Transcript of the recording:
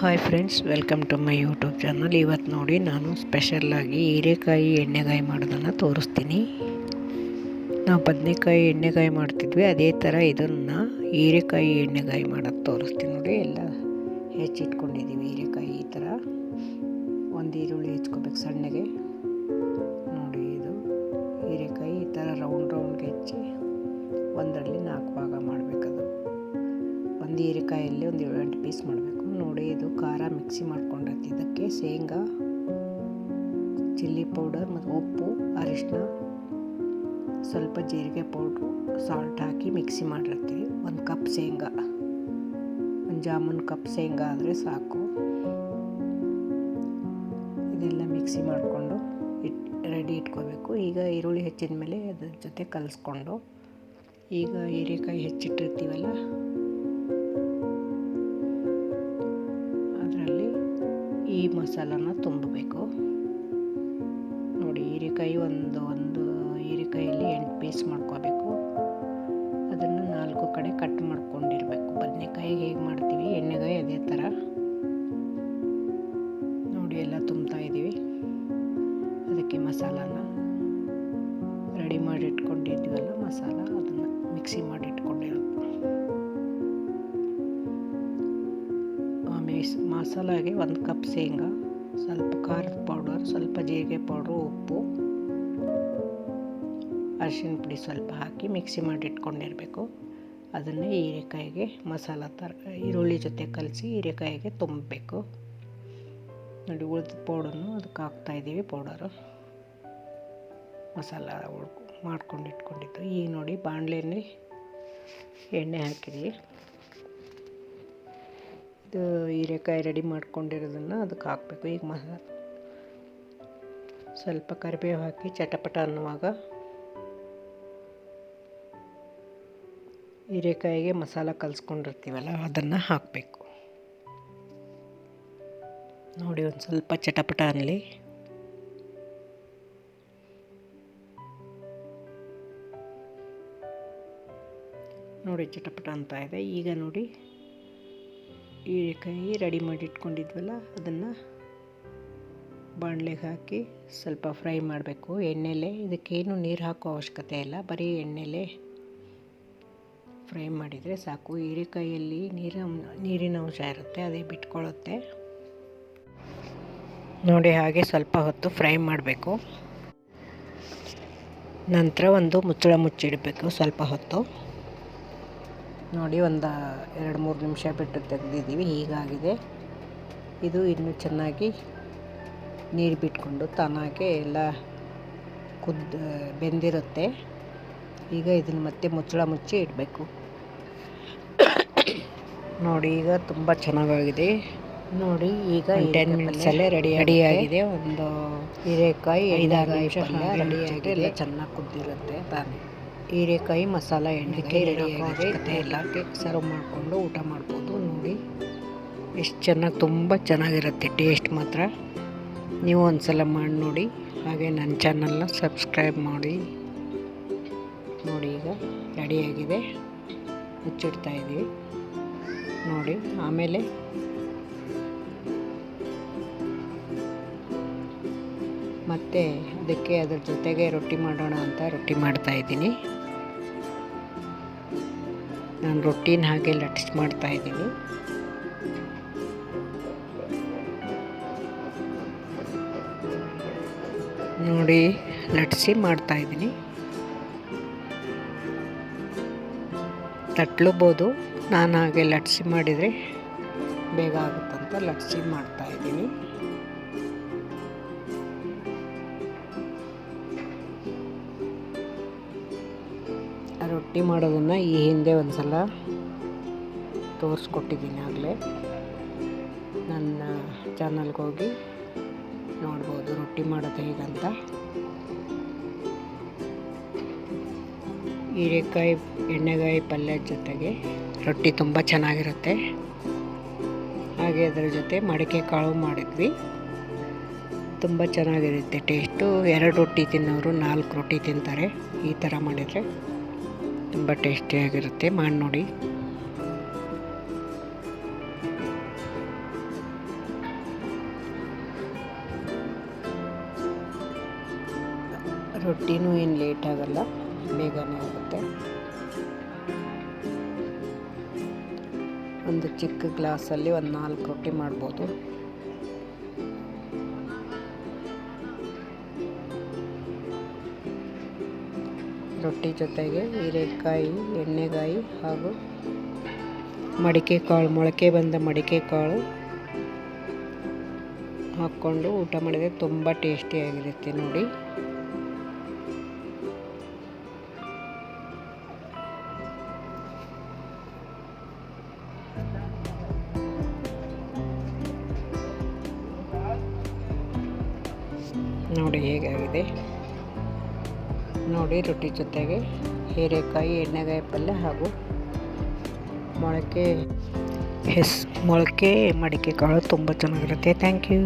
Hi friends welcome to my YouTube channel ಇವತ್ತು ನೋಡಿ ನಾನು ಸ್ಪೆಷಲ್ಲಾಗಿ ಹೀರೆಕಾಯಿ, ಎಣ್ಣೆಗಾಯಿ ಮಾಡೋದನ್ನು ತೋರಿಸ್ತೀನಿ. ನಾವು ಬದನೆಕಾಯಿ, ಎಣ್ಣೆಗಾಯಿ ಮಾಡ್ತಿದ್ವಿ. ಅದೇ ಥರ ಇದನ್ನು ಹೀರೆಕಾಯಿ, ಎಣ್ಣೆಗಾಯಿ ಮಾಡೋದು ತೋರಿಸ್ತೀನಿ ನೋಡಿ. ಎಲ್ಲ ಹೆಚ್ಚಿಟ್ಕೊಂಡಿದ್ದೀವಿ ಹೀರೆಕಾಯಿ ಈ ಥರ ಒಂದು ಈರುಳ್ಳಿ ಹೆಚ್ಕೋಬೇಕು ಸಣ್ಣಗೆ. ನೋಡಿ ಇದು ಹೀರೆಕಾಯಿ ಈ ಥರ ರೌಂಡ್ ರೌಂಡ್ಗೆ ಹೆಚ್ಚಿ ಒಂದರಲ್ಲಿ ನಾಲ್ಕು ಭಾಗ ಮಾಡಬೇಕದು. ಒಂದು ಹೀರೆಕಾಯಲ್ಲಿ ಒಂದು ಏಳು ಎಂಟು ಪೀಸ್ ಮಾಡಬೇಕು. ನೋಡಿ ಇದು ಖಾರ ಮಿಕ್ಸಿ ಮಾಡ್ಕೊಂಡಿರ್ತೀವಿ. ಇದಕ್ಕೆ ಶೇಂಗಾ, ಚಿಲ್ಲಿ ಪೌಡರ್ ಮತ್ತು ಉಪ್ಪು ಅರಿಶಿನ ಸ್ವಲ್ಪ ಜೀರಿಗೆ ಪೌಡ್ರು, ಸಾಲ್ಟ್ ಹಾಕಿ ಮಿಕ್ಸಿ ಮಾಡಿರ್ತೀವಿ. ಒಂದು ಕಪ್ ಶೇಂಗಾ, ಒಂದು ಜಾಮೂನ್ ಕಪ್ ಶೇಂಗಾ ಆದರೆ ಸಾಕು. ಇದೆಲ್ಲ ಮಿಕ್ಸಿ ಮಾಡಿಕೊಂಡು ಇಟ್, ರೆಡಿ ಇಟ್ಕೋಬೇಕು. ಈಗ ಈರುಳ್ಳಿ ಹೆಚ್ಚಿದ ಮೇಲೆ ಅದ್ರ ಜೊತೆ ಕಲಿಸ್ಕೊಂಡು. ಈಗ ಹೀರೆಕಾಯಿ ಹೆಚ್ಚಿಟ್ಟಿರ್ತೀವಲ್ಲ ಮಸಾಲನ ತುಂಬಬೇಕು. ನೋಡಿ, ಹೀರೆಕಾಯಿ ಒಂದು ಒಂದು ಹೀರೆಕಾಯಲ್ಲಿ ಎಂಟು ಪೀಸ್ ಮಾಡ್ಕೋಬೇಕು. ಅದನ್ನು ನಾಲ್ಕು ಕಡೆ ಕಟ್ ಮಾಡ್ಕೊಂಡಿರಬೇಕು. ಬದನೆಕಾಯಿ ಹೇಗೆ ಮಾಡ್ತೀವಿ? ಎಣ್ಣೆಗಾಯಿ ಅದೇ ಥರ ನೋಡಿ, ಎಲ್ಲ ತುಂಬ್ತಾ ಇದ್ದೀವಿ ಅದಕ್ಕೆ ಮಸಾಲಾನ ರೆಡಿ ಮಾಡಿ ಇಟ್ಕೊಂಡಿದ್ವಲ್ಲ ಮಸಾಲ, ಅದನ್ನು ಮಿಕ್ಸಿ ಮಾಡಿ ಆಮೇಲೆ ಮಸಾಲಾಗೆ ಒಂದು ಕಪ್ ಶೇಂಗಾ, ಸ್ವಲ್ಪ ಖಾರದ ಪೌಡರ್ ಸ್ವಲ್ಪ ಜೀರಿಗೆ ಪೌಡ್ರು ಉಪ್ಪು ಅರಿಶಿನ ಪುಡಿ ಸ್ವಲ್ಪ ಹಾಕಿ ಮಿಕ್ಸಿ ಮಾಡಿ ಇಟ್ಕೊಂಡಿರಬೇಕು. ಅದನ್ನು ಹೀರೆಕಾಯಿಗೆ ಮಸಾಲ ಥರ ಈರುಳ್ಳಿ ಜೊತೆ ಕಲಸಿ ಹೀರೆಕಾಯಿಗೆ ತುಂಬಬೇಕು. ನೋಡಿ, ಉಳಿದ ಪೌಡರ್ನು ಅದಕ್ಕೆ ಹಾಕ್ತಾಯಿದ್ದೀವಿ ಪೌಡರು ಮಸಾಲ ಮಾಡ್ಕೊಂಡು ಇಟ್ಕೊಂಡಿದ್ದು. ಈಗ ನೋಡಿ, ಬಾಣಲೆಯಲ್ಲಿ ಎಣ್ಣೆ ಹಾಕಿದ್ವಿ. ಇದು ಹೀರೆಕಾಯಿ ರೆಡಿ ಮಾಡ್ಕೊಂಡಿರೋದನ್ನು ಅದಕ್ಕೆ ಹಾಕಬೇಕು. ಈಗ ಮಸ ಸ್ವಲ್ಪ ಕರಿಬೇವು ಹಾಕಿ ಚಟಪಟ ಅನ್ನುವಾಗ ಹೀರೆಕಾಯಿಗೆ ಮಸಾಲ ಕಲಿಸ್ಕೊಂಡಿರ್ತೀವಲ್ಲ, ಅದನ್ನು ಹಾಕಬೇಕು. ನೋಡಿ, ಒಂದು ಸ್ವಲ್ಪ ಚಟಪಟ ಅನ್ನಲಿ ನೋಡಿ, ಚಟಪಟ ಅಂತ ಇದೆ. ಈಗ ನೋಡಿ ಹೀರೆಕಾಯಿ ರೆಡಿ ಮಾಡಿ ಇಟ್ಕೊಂಡಿದ್ವಲ್ಲ ಅದನ್ನು ಬಾಣಲೆಗೆ ಹಾಕಿ ಸ್ವಲ್ಪ ಫ್ರೈ ಮಾಡಬೇಕು. ಎಣ್ಣೆಲೆ, ಇದಕ್ಕೇನು ನೀರು ಹಾಕೋ ಅವಶ್ಯಕತೆ ಇಲ್ಲ. ಬರೀ ಎಣ್ಣೆಲೆ ಫ್ರೈ ಮಾಡಿದರೆ ಸಾಕು. ಹೀರೆಕಾಯಿಯಲ್ಲಿ ನೀರ, ನೀರಿನ ಅಂಶ ಇರುತ್ತೆ, ಅದೇ ಬಿಟ್ಕೊಳ್ಳುತ್ತೆ. ನೋಡಿ, ಹಾಗೆ ಸ್ವಲ್ಪ ಹೊತ್ತು ಫ್ರೈ ಮಾಡಬೇಕು. ನಂತರ ಒಂದು ಮುಚ್ಚಳ ಮುಚ್ಚಿಡಬೇಕು ಸ್ವಲ್ಪ ಹೊತ್ತು. ನೋಡಿ ಒಂದು ಎರಡು ಮೂರು ನಿಮಿಷ ಬಿಟ್ಟು ತೆಗೆದಿದ್ದೀವಿ. ಹೀಗಾಗಿದೆ. ಇದು ಇನ್ನೂ ಚೆನ್ನಾಗಿ ನೀರು ಬಿಟ್ಕೊಂಡು ತಾನಾಗೆ ಎಲ್ಲ ಕುದ್ದು ಬೆಂದಿರುತ್ತೆ. ಈಗ ಇದನ್ನು ಮತ್ತೆ ಮುಚ್ಚಳ ಮುಚ್ಚಿ ಇಡಬೇಕು. ನೋಡಿ ಈಗ ತುಂಬ ಚೆನ್ನಾಗಾಗಿದೆ. ನೋಡಿ ಈಗ ಟೆನ್ ಮಿನಿಟ್ಸಲ್ಲೇ ರೆಡಿ ರೆಡಿಯಾಗಿದೆ ಒಂದು ಹೀರೆಕಾಯಿ ಐದಾರು ನಿಮಿಷ ರೆಡಿಯಾಗಿ ಎಲ್ಲ ಚೆನ್ನಾಗಿ ಕುದ್ದಿರುತ್ತೆ. ತಾನೇ ಹೀರೆಕಾಯಿ ಮಸಾಲ ಎಣ್ಣೆಗೆ ರೆಡಿಯಾಗಿದೆ ಎಲ್ಲಕ್ಕೆ ಸರ್ವ್ ಮಾಡಿಕೊಂಡು ಊಟ ಮಾಡ್ಬೋದು. ನೋಡಿ ಎಷ್ಟು ಚೆನ್ನಾಗಿ ತುಂಬ ಚೆನ್ನಾಗಿರುತ್ತೆ ಟೇಸ್ಟ್ ಮಾತ್ರ. ನೀವು ಒಂದು ಸಲ ಮಾಡಿ ನೋಡಿ. ಹಾಗೆ ನನ್ನ ಚಾನಲ್ನ ಸಬ್ಸ್ಕ್ರೈಬ್ ಮಾಡಿ. ನೋಡಿ ಈಗ ರೆಡಿಯಾಗಿದೆ ಮುಚ್ಚಿಡ್ತಾ ಇದ್ದೀವಿ ನೋಡಿ ಆಮೇಲೆ ಮತ್ತು ಅದಕ್ಕೆ ಅದ್ರ ಜೊತೆಗೆ ರೊಟ್ಟಿ ಮಾಡೋಣ ಅಂತ ರೊಟ್ಟಿ ಮಾಡ್ತಾ ಇದ್ದೀನಿ. ನಾನು ರೊಟ್ಟಿನ ಹಾಗೆ ಲಟ್ಸ್ ಮಾಡ್ತಾ ಇದ್ದೀನಿ. ನೋಡಿ ಲಟ್ಸಿ ಮಾಡ್ತಾ ಇದ್ದೀನಿ. ತಟ್ಲಬೋದು. ನಾನು ಹಾಗೆ ಲಟ್ಸಿ ಮಾಡಿದರೆ ಬೇಗ ಆಗುತ್ತಂತ ಲಟ್ಸಿ ಮಾಡ್ತಾ ರೊಟ್ಟಿ ಮಾಡೋದನ್ನು ಈ ಹಿಂದೆ ಒಂದು ಸಲ ತೋರಿಸ್ಕೊಟ್ಟಿದ್ದೀನಿ ಆಗಲೇ. ನನ್ನ ಚಾನಲ್ಗೆ ಹೋಗಿ ನೋಡ್ಬೋದು ರೊಟ್ಟಿ ಮಾಡೋದು ಹೇಗಂತ. ಹೀರೆಕಾಯಿ, ಎಣ್ಣೆಗಾಯಿ ಪಲ್ಯ ಜೊತೆಗೆ ರೊಟ್ಟಿ ತುಂಬ ಚೆನ್ನಾಗಿರುತ್ತೆ. ಹಾಗೆ ಅದರ ಜೊತೆ ಮಡಿಕೆ ಕಾಳು ಮಾಡಿದ್ವಿ. ತುಂಬ ಚೆನ್ನಾಗಿರುತ್ತೆ ಟೇಸ್ಟು. ಎರಡು ರೊಟ್ಟಿ ತಿನ್ನೋರು ನಾಲ್ಕು ರೊಟ್ಟಿ ತಿಂತಾರೆ ಈ ಥರ ಮಾಡಿದರೆ. ತುಂಬ ಟೇಸ್ಟಿಯಾಗಿರುತ್ತೆ ಮಾಡಿ ನೋಡಿ. ರೊಟ್ಟಿನೂ ಏನು ಲೇಟ್ ಆಗಲ್ಲ, ಬೇಗನೆ ಆಗುತ್ತೆ. ಒಂದು ಚಿಕ್ಕ ಗ್ಲಾಸಲ್ಲಿ ಒಂದು ನಾಲ್ಕು ರೊಟ್ಟಿ ಮಾಡ್ಬೋದು. ರೊಟ್ಟಿ ಜೊತೆಗೆ ಹೀರೆಕಾಯಿ, ಎಣ್ಣೆಗಾಯಿ ಹಾಗೂ ಮಡಿಕೆ ಕಾಳು, ಮೊಳಕೆ ಬಂದ ಮಡಿಕೆ ಕಾಳು ಹಾಕ್ಕೊಂಡು ಊಟ ಮಾಡಿದರೆ ತುಂಬ ಟೇಸ್ಟಿಯಾಗಿರುತ್ತೆ ನೋಡಿ. ನೋಡಿ ಹೇಗಾಗಿದೆ. ನೋಡಿ ರೊಟ್ಟಿ ಜೊತೆಗೆ ಹೀರೆಕಾಯಿ, ಎಣ್ಣೆಗಾಯಿ ಪಲ್ಯ ಹಾಗೂ ಮೊಳಕೆ ಹೆಸ್, ಮೊಳಕೆ ಮಡಿಕೆ ಕಾಳು ತುಂಬ ಚೆನ್ನಾಗಿರುತ್ತೆ. Thank you